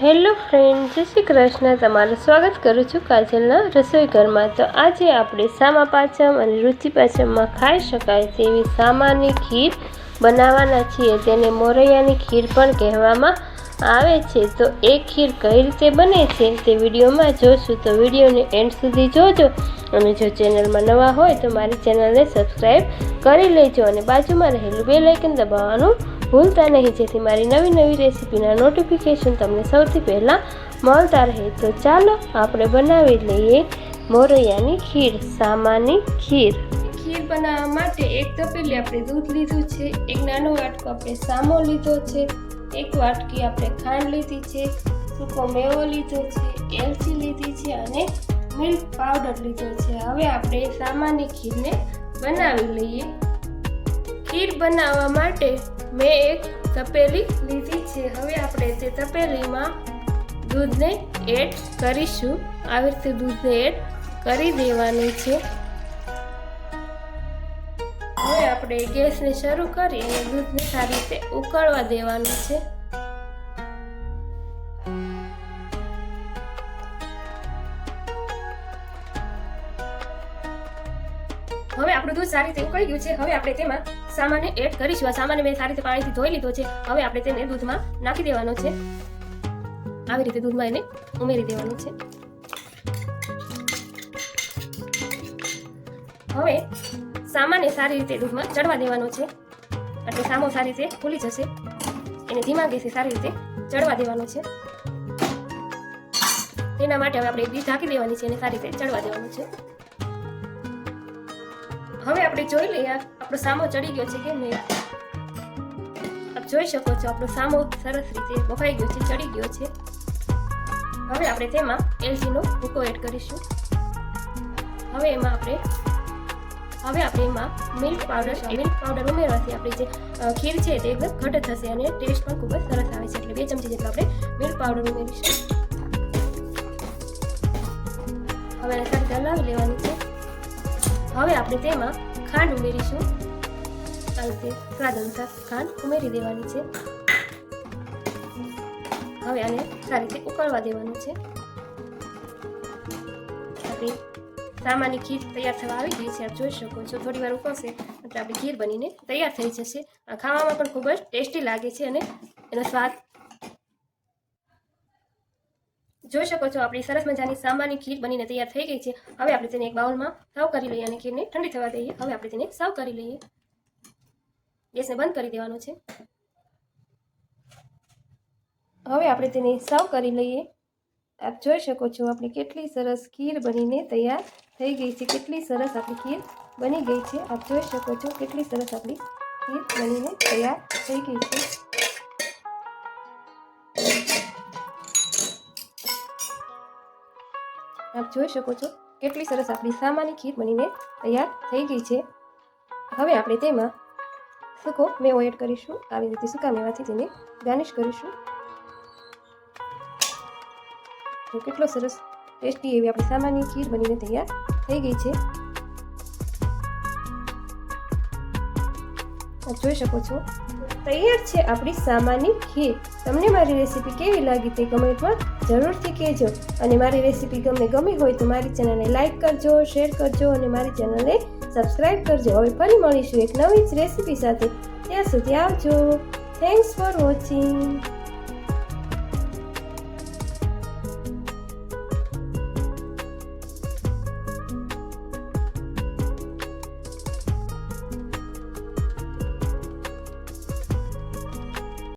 Hello friend, જય શ્રી કૃષ્ણ. તમારું સ્વાગત કરું છું કાજલના રસોઈ ઘરમાં તો આજે આપણે સામા પાચમ અને રુચિ પાચમમાં ખાઈ શકાય તેવી સામાની ખીર બનાવવાના છીએ. તેને મોરૈયાની ખીર પણ કહેવામાં આવે છે. તો એ ખીર કઈ રીતે બને છે તે વિડીયોમાં જોશું. તો વિડીયોને એન્ડ સુધી જોજો અને જો ચેનલમાં નવા હોય તો મારી ચેનલને સબસ્ક્રાઈબ કરી લેજો અને બાજુમાં રહેલું બે લાઇકન દબાવવાનું ભૂલતા નહીં, જેથી મારી નવી નવી રેસીપીના નોટિફિકેશન તમને સૌથી પહેલાં મળતા રહે. તો ચાલો આપણે બનાવી લઈએ મોરૈયાની ખીર સામાની ખીર. ખીર બનાવવા માટે એક તપેલી આપણે દૂધ લીધું છે, એક નાનો વાટકો આપણે સામો લીધો છે, એક વાટકી આપણે ખાંડ લીધી છે સૂકો મેવો લીધો છે, એલચી લીધી છે અને મિલ્ક પાવડર લીધો છે. હવે આપણે સામાની ખીરને બનાવી લઈએ. ખીર બનાવવા માટે મેં એક તપેલી લીધી છે. હવે આપણે તે તપેલીમાં દૂધને એડ કરીશું. આવી રીતે દૂધને એડ કરી દેવાનું છે. હવે આપણે ગેસને શરૂ કરી અને દૂધને સારી રીતે ઉકળવા દેવાનું છે. હવે આપણું દૂધ સારી રીતે ઉકળી ગયું છે. હવે આપણે તેમાં સામાન્ય એડ કરીશું. આ મેં સારી રીતે પાણીથી ધોઈ લીધો છે. હવે આપણે તેને દૂધમાં નાખી દેવાનો છે. આવી રીતે દૂધમાં એને ઉમેરી દેવાનું છે. હવે સામાન્ય સારી રીતે દૂધમાં ચડવા દેવાનો છે. એટલે સામો સારી રીતે ફૂલી જશે. એને ધીમા ગેસે સારી રીતે ચડવા દેવાનો છે. તેના માટે હવે આપણે એક ડીશ ઢાંકી દેવાની છે અને સારી રીતે ચડવા દેવાનું છે. હવે આપણે જોઈ લઈએ આપણો સામો ચડી ગયો છે કે નહીં. આપ જોઈ શકો છો આપણો સામો સરસ રીતે બફાઈ ગયો છે ચડી ગયો છે. હવે આપણે તેમાં એલચીનો ભૂકો એડ કરીશું. હવે એમાં આપણે હવે આપણે એમાં મિલ્ક પાવડર મિલ્ક પાવડર ઉમેરવાથી આપણી જે ખીર છે તે એકદમ ઘટ થશે અને ટેસ્ટ પણ ખૂબ જ સરસ આવે છે. એટલે બે ચમચી જેટલો આપણે મિલ્ક પાવડર ઉમેરીશું. હવે એને સાથે હલાવી લેવાની. હવે આપણે તેમાં ખાંડ ઉમેરીશું. આ રીતે સ્વાદ અનુસાર ખાંડ ઉમેરી દેવાની છે. હવે આને સારી રીતે ઉકળવા દેવાનું છે. આપણી સામાન્ય ખીર તૈયાર થવા આવી ગઈ છે, આપ જોઈ શકો છો. થોડી વાર ઉકળશે, એટલે આપણી ખીર બનીને તૈયાર થઈ જશે. ખાવામાં પણ ખૂબ જ ટેસ્ટી લાગે છે અને એનો સ્વાદ જોઈ શકો છો, આપણી સરસ મજાની સાંબાની ખીર બનીને તૈયાર થઈ ગઈ છે. હવે આપણે તેને એક બાઉલમાં સર્વ કરી લઈએ અને ખીરને ઠંડી થવા દઈએ. હવે આપણે તેને સર્વ કરી લઈએ. ગેસને બંધ કરી દેવાનો છે. હવે આપણે તેને સર્વ કરી લઈએ. આપ જોઈ શકો છો, આપણે કેટલી સરસ ખીર બનીને તૈયાર થઈ ગઈ છે. કેટલી સરસ આપણી ખીર બની ગઈ છે. આપ જોઈ શકો છો, કેટલી સરસ આપણી ખીર બનીને તૈયાર થઈ ગઈ છે. આપ જોઈ શકો છો કેટલી સરસ આપણી સામાની ખીર બનીને તૈયાર થઈ ગઈ છે. હવે આપણે તેમાં સૂકો મેવો એડ કરીશું. આવી રીતે સૂકા મેવાથી તેને ગાર્નિશ કરીશું. તો કેટલો સરસ ટેસ્ટી એવી આપણી સામાન્ય ખીર બનીને તૈયાર થઈ ગઈ છે. આપ જોઈ શકો છો તૈયાર છે આપણી સામાન્ય ખીર. તમને મારી રેસીપી કેવી લાગી તે કમેન્ટમાં જરૂરથી કહેજો. અને મારી રેસીપી ગમે ગમી હોય તો મારી ચેનલને લાઇક કરજો, શેર કરજો અને મારી ચેનલને સબસ્ક્રાઈબ કરજો. હવે ફરી મળીશું એક નવી જ રેસીપી સાથે. ત્યાં સુધી આવજો. Thanks for watching